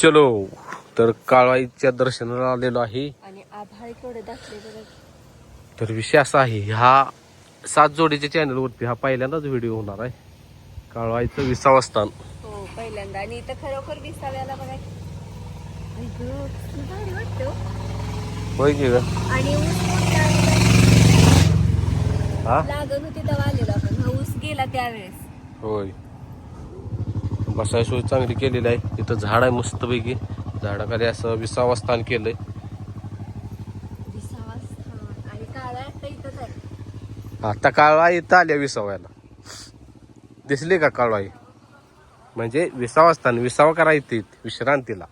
चलो तर काळवाईच्या दर्शनाला आलेलो आहे. आणि आभाळ केवढे दाखले बघा तर विषय असा आहे हा सात जोडीच्या चॅनलवरती हा पहिल्यांदाच व्हिडिओ होणार आहे. काळवाईचं विसावं स्थान. हो पहिल्यांदा. आणि इथं खरोखर विसाव्याला बघा. आई गं, किती भारी वाटतं. होय की ग? आणि ऊस मोठ्या वेळेला हा? लागत होती तेव्हा आलेलो आपण. हा ऊस गेला त्यावेळेस. होय. बसाय सोय चांगली केलेली आहे. इथं झाड आहे मस्तपैकी. झाडाखाली असं विसावं स्थान केलंय. आता काळवाई इथं आल्या विसाव्याला. दिसली का काळवाई म्हणजे विसावा स्थान विसावा करायची विश्रांतीला.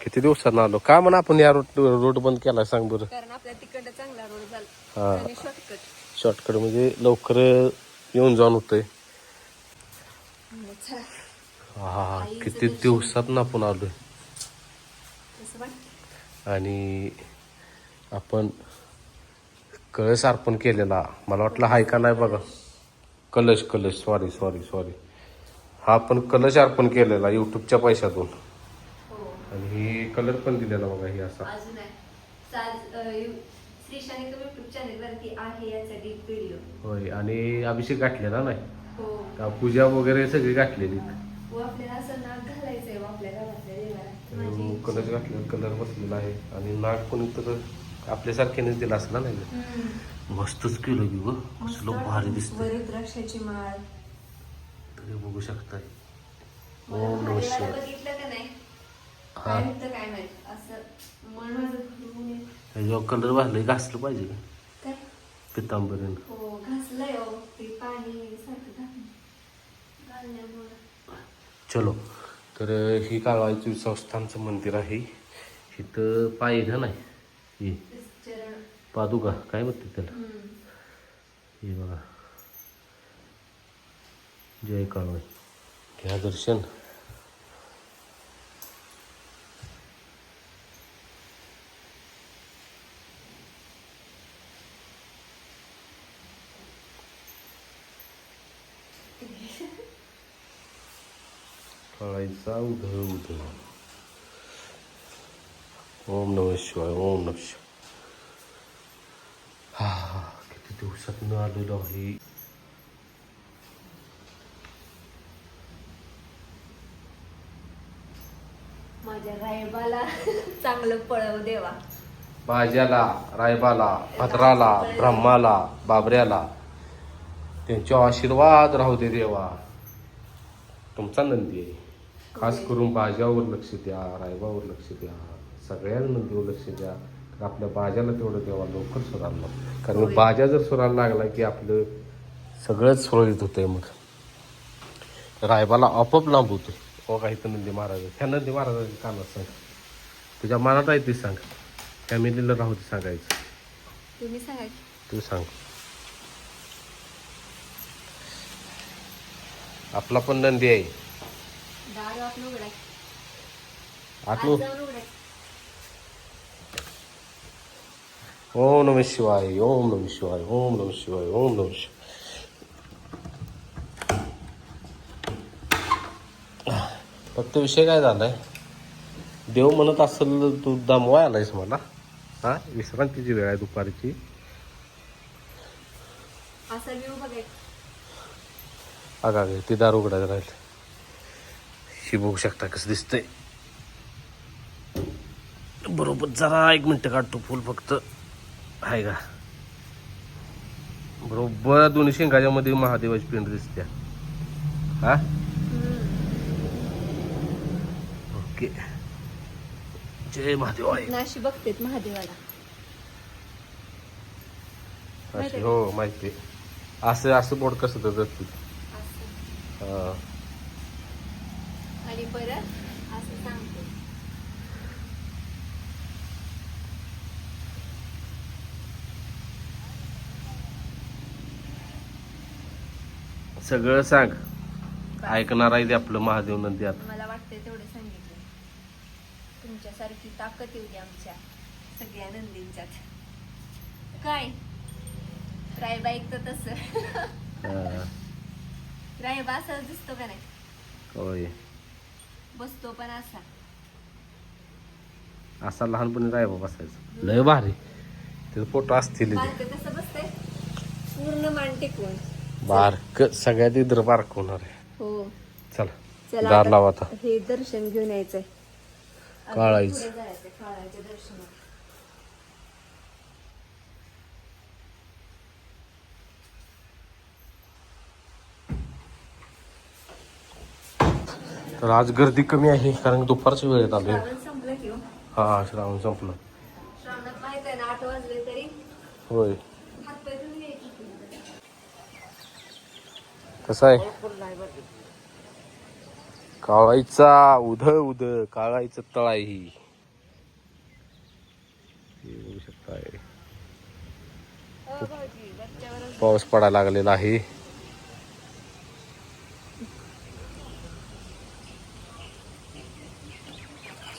किती दिवसात आलो? का म्हणून आपण या रोड रोड बंद केला सांग बरं. हा. शॉर्टकट म्हणजे लवकर येऊन जाऊन होतंय. हा किती दिवसात ना आपण आलोय आणि आपण कळस अर्पण केलेला. मला वाटलं हाय का नाही बघा. कलश कलश सॉरी सॉरी सॉरी हा आपण कलश अर्पण केलेला युट्यूबच्या पैशातून. हो. आणि ही कलर पण दिलेला बघा ही असा. होय आणि अभिषेक गाठलेला नाही. हो. का पूजा वगैरे सगळी गाठलेली व आपल्याला असं नाक घालायचंय व आपल्या गावातल्या देवाला. आणि माझी कलश घातलेला कलर बसलेला आहे. आणि नाग पण तर आपल्यासारख्यानेच दिला असला नाही का? हम्म. मस्तच केलं की ग. कसलं भारी दिसतं वर रुद्राक्षाची माळ. तुम्ही बघू शकताय. मला ओम नमः महादेवाला शिवाय. बघितलं का नाही? हा. काय होतं काय माहीत? असं मन माझं भरून येतं. त्याच्यावर कलर वाढलं घासलं पाहिजे का? काय? पितांबरीनं. हो घासलंय हो ते पाणी सारखं घाल- घालण्यामुळं चलो. तर ही काळवाईचं संस्थानचं मंदिर आहे. इथं पायऱ्या नाही ही पादुका काय म्हणते त्याला? हे बघा. जय काळवाई. घ्या दर्शन. काळाईचा उधळ उधळ ओम नम शिवाय ओम नम शिवाय हा किती दिवसात न आलेलो आहे माझ्या रायबाला चांगलं पळव देवा. बाज्याला रायबाला भद्राला ब्रह्माला बाबऱ्याला त्यांचा आशीर्वाद राहू दे देवा. तुमचा नंदी आहे. खास करून बाजावर लक्ष द्या रायबावर लक्ष द्या सगळ्या नंदीवर लक्ष द्या. तर आपल्या बाजाला तेवढं देवा लवकर सुधारला कारण. बाजा जर सुधारला लागला की आपलं सगळंच सुरळीत होतंय मग. रायबाला आपोआप लांब होतो हो काही तर नंदी महाराज ह्या नंदी महाराजांची कानात सांग तुझ्या मनात आहे ती सांग. फॅमिलीला राहू दे सांगायचं. तुम्ही सांगा की. तू सांग. आपला पण नंदी आहे. दार उघडाय. आतलो ओम नम शिवाय ओम नम शिवाय ओम नम शिवाय ओम नम शिवाय. फक्त विषय काय झालाय? देव म्हणत असेल तू दमवाय आलायस मला. हा? विश्रांतीची वेळ आहे दुपारची. असा व्ह्यू बघाय. अगा ती दार उघडायला राहील. ही बघू शकता कसं दिसतंय. बरोबर जरा एक मिनटं काढतो फुल फक्त. आहे का? बरोबर दोन्ही शेंगाच्या मध्ये महादेवाची पिंड दिसते हा? ओके. जय महादेव आहे नाशी बघतेत महादेवाला. हो माहिती आहे. असं असं बोर्ड कसं तर असं. हा. आणि परत असं सांगते. सगळं सांग. ऐकणार आहे ते आपलं महादेव नंदी आता मला वाटतंय तेवढं सांगितलं तुमच्यासारखी ताकद येऊ दे आमच्या सगळ्या नंदींच्यात. काय? रायबा ऐकतं तसं. रायबा असं दिसतो का नाही? होय. बसतो पण असा. असा लहानपणी रायबा बसायचा. लय भारी. त्याचा फोटो असतील बारक कसं बसतंय? पूर्ण मान टेकून बारक सगळ्यात इतर बारक होणार आहे. हो. चला चला दार लावा आता. हे दर्शन घेऊन यायचंय. काळायचं. पुढे जायचंय, काळायच्या दर्शनाला. तर आज गर्दी कमी आहे कारण दुपारच्या वेळेत संपलं की हो. हा श्रावण संपलं. आहे होय. कसं आहे? काळाईचा उध उध काळाईचं तळाई. बघू पाऊस पडायला लागलेला आहे.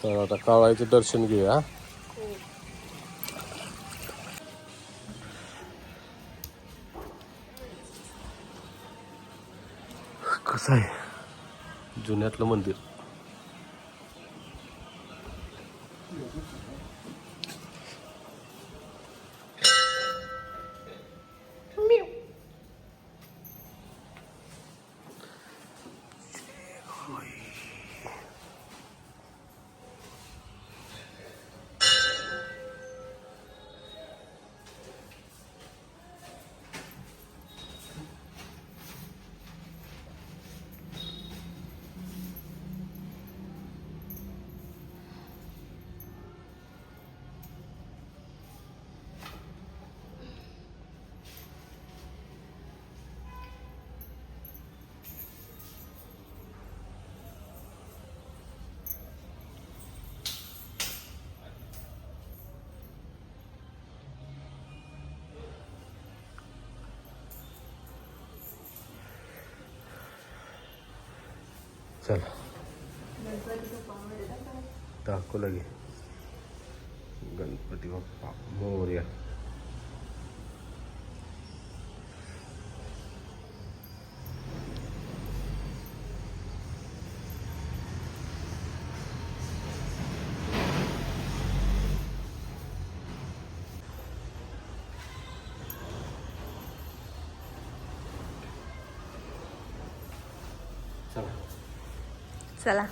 तर आता काळाईचं दर्शन घेऊया. कसं आहे? जुन्यातलं मंदिर. चल. दाखवू लगे. गणपती बाप्पा मोर्या. चला.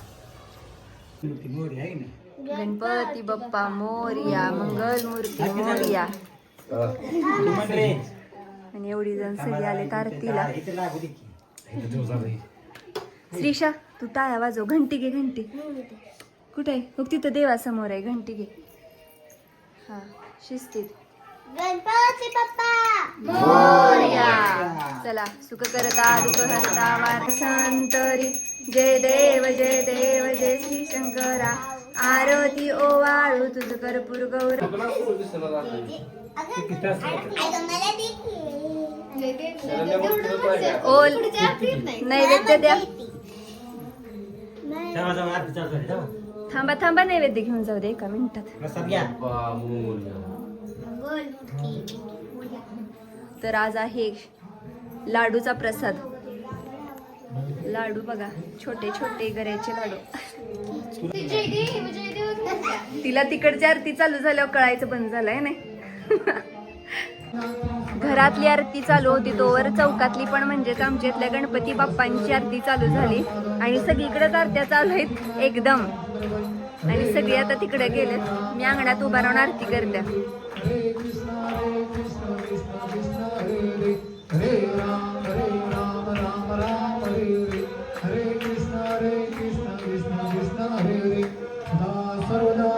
गणपती बाप्पा मोरया मंगल मूर्ती मोरया. आणि एवढी जण सगळी आले आरतीला श्रीषा तू टाळ्या वाजव. घंटी घे घंटी. कुठे आहे? बघ तिथं देवासमोर आहे. घंटी घे. हा शिस्तीत. गणपती बाप्पा मोरया. चला सुख करता दुःख हरता वार संतरी जय देव जय देव जय श्री शंकरा. आरती ओवाळू तुझ कर्पूर गौर. ओल. नैवेद्य द्या. थांबा थांबा नैवेद्य घेऊन जाऊ दे एका मिनिटात. तर आज आहे लाडूचा प्रसाद. लाडू बघा छोटे छोटे गऱ्याचे लाडू. तिला तिकडची आरती चालू झाल्यावर कळायचं बंद झालंय नाही घरातली आरती चालू होती तोवर चौकातली पण म्हणजेच आमच्या इथल्या गणपती बाप्पांची आरती चालू झाली. आणि सगळीकडेच आरत्या चालू आहेत एकदम. आणि सगळी आता तिकडे गेले मी अंगणात उभा राहून आरती करते. それを